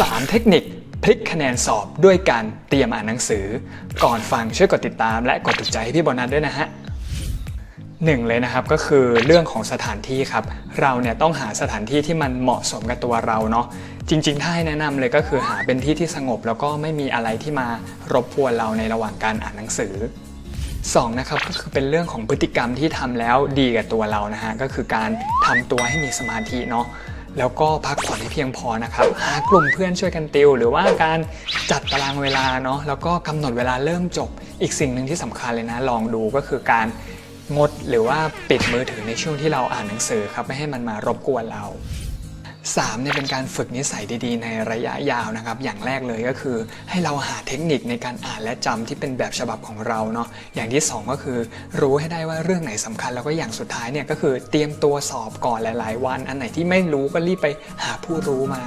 3 เทคนิคพลิกคะแนนสอบด้วยการเตรียมอ่านหนังสือ ก่อนฟังช่วยกดติดตาม และกดถูกใจให้พี่โบนัสด้วยนะฮะหนึ่งเลยนะครับก็คือเรื่องของสถานที่ครับ เราเนี่ยต้องหาสถานที่ที่มันเหมาะสมกับตัวเราเนาะจริงๆ ถ้าให้แนะนำเลยก็คือหาเป็นที่ที่สงบ แล้วก็ไม่มีอะไรที่มารบกวนเราในระหว่างการอ่านหนังสือสองนะครับก็คือเป็นเรื่องของพฤติกรรมที่ทำแล้วดีกับตัวเรานะฮะก็คือการทำตัวให้มีสมาธิเนาะ แล้วก็พักผ่อนให้เพียงพอนะครับ หากลุ่มเพื่อนช่วยกันติว หรือว่าการจัดตารางเวลาเนาะแล้วก็กำหนดเวลาเริ่มจบ อีกสิ่งหนึ่งที่สำคัญเลยนะ ลองดูก็คือการงดหรือว่าปิดมือถือในช่วงที่เราอ่านหนังสือครับไม่ให้มันมารบกวนเรา 3เนี่ยเป็นการฝึกนิสัยดีๆ ในระยะยาวนะครับ อย่างแรกเลยก็คือ ให้เราหาเทคนิคในการอ่านและจำที่เป็นแบบฉบับของเราเนาะอย่างที่ 2 ก็คือ รู้ให้ได้ว่าเรื่องไหนสำคัญ แล้วก็อย่างสุดท้ายเนี่ยก็คือเตรียมตัวสอบก่อนหลาย ๆ วัน อันไหนที่ไม่รู้ก็รีบไปหาผู้รู้มา